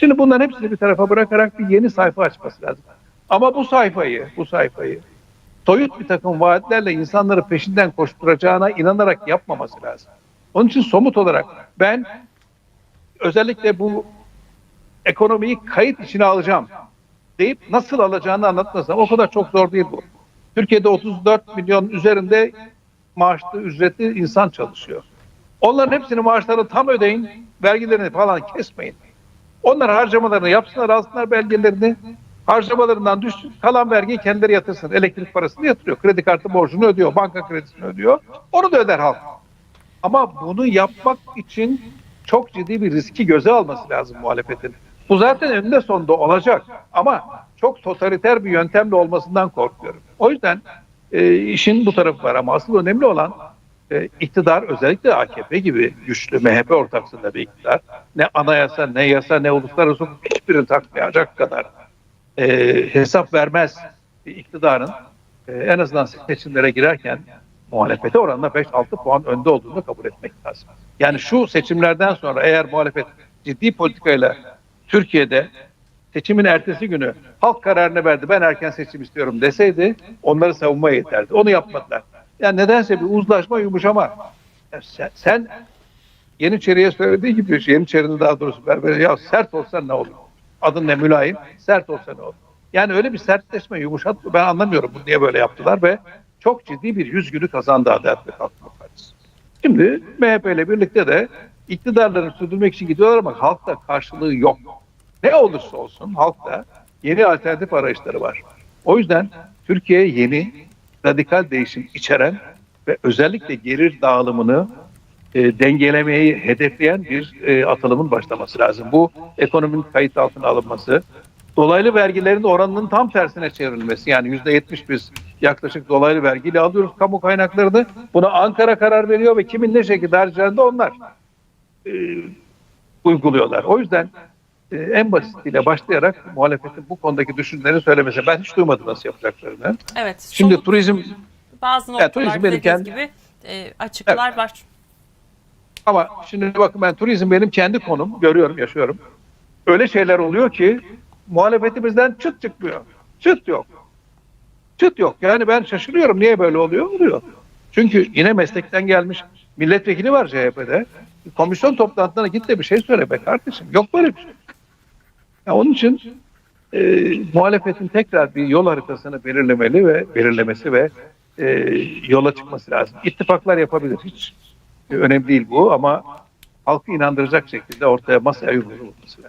Şimdi bunların hepsini bir tarafa bırakarak bir yeni sayfa açması lazım. Ama bu sayfayı, bu sayfayı soyut bir takım vaatlerle insanları peşinden koşturacağına inanarak yapmaması lazım. Onun için somut olarak ben özellikle bu ekonomiyi kayıt içine alacağım deyip nasıl alacağını anlatmasam o kadar çok zor değil bu. Türkiye'de 34 milyon üzerinde maaşlı, ücretli insan çalışıyor. Onların hepsini maaşlarını tam ödeyin, vergilerini falan kesmeyin. Onlar harcamalarını yapsınlar, alsınlar belgelerini. Harcamalarından düşsün, kalan vergiyi kendileri yatırsın. Elektrik parasını yatırıyor, kredi kartı borcunu ödüyor, banka kredisini ödüyor. Onu da öder halk. Ama bunu yapmak için çok ciddi bir riski göze alması lazım muhalefetin. Bu zaten önünde sonunda olacak ama çok totaliter bir yöntemle olmasından korkuyorum. O yüzden e, işin bu tarafı var ama asıl önemli olan e, iktidar özellikle AKP gibi güçlü MHP ortaksında bir iktidar ne anayasa ne yasa ne uluslararası hukuk hiçbirini takmayacak kadar e, hesap vermez bir iktidarın e, en azından seçimlere girerken muhalefete oranla 5-6 puan önde olduğunu kabul etmek lazım. Yani şu seçimlerden sonra eğer muhalefet ciddi politikayla Türkiye'de seçimin ertesi günü halk kararını verdi ben erken seçim istiyorum deseydi onları savunmaya yeterdi. Onu yapmadılar. Yani nedense bir uzlaşma yumuşama. Ya sen, sen Yeniçeri'ye söylediği gibi Yeniçeri'nin daha doğrusu berbere ya sert olsa ne olur? Adın ne mülayim? Sert olsa ne olur? Yani öyle bir sertleşme yumuşat ben anlamıyorum bunu niye böyle yaptılar ve çok ciddi bir yüz günü kazandı Adalet ve Kalkınma Partisi. Şimdi MHP ile birlikte de iktidarlarını sürdürmek için gidiyorlar ama halkta karşılığı yok. Ne olursa olsun halkta yeni alternatif arayışları var. O yüzden Türkiye yeni radikal değişim içeren ve özellikle gelir dağılımını e, dengelemeyi hedefleyen bir e, atılımın başlaması lazım. Bu ekonominin kayıt altına alınması, dolaylı vergilerin oranının tam tersine çevrilmesi. Yani yüzde yetmiş biz yaklaşık dolaylı vergiyle alıyoruz kamu kaynaklarını. Buna Ankara karar veriyor ve kimin ne şekilde harcayacağını onlar e, uyguluyorlar. O yüzden e, en basitiyle başlayarak muhalefetin bu konudaki düşünceleri söylemesi. Ben hiç duymadım nasıl yapacaklarını. Evet. Şimdi somut turizm bazı Evet, noktalar turizm benim kendi- gibi e, açıklar var. Ama şimdi bakın ben turizm benim kendi konum. Görüyorum, yaşıyorum. Öyle şeyler oluyor ki muhalefetimizden çıt çıkmıyor. Çıt yok. Çıt yok. Yani ben şaşırıyorum. Niye böyle oluyor? Oluyor. Çünkü yine meslekten gelmiş milletvekili var CHP'de. Komisyon toplantılarına git de bir şey söyle be kardeşim. Yok böyle bir şey. Ya onun için e, muhalefetin tekrar bir yol haritasını belirlemeli ve belirlemesi ve e, yola çıkması lazım. İttifaklar yapabilir. Hiç e, önemli değil bu ama halkı inandıracak şekilde ortaya masaya yumruğunu vurması lazım.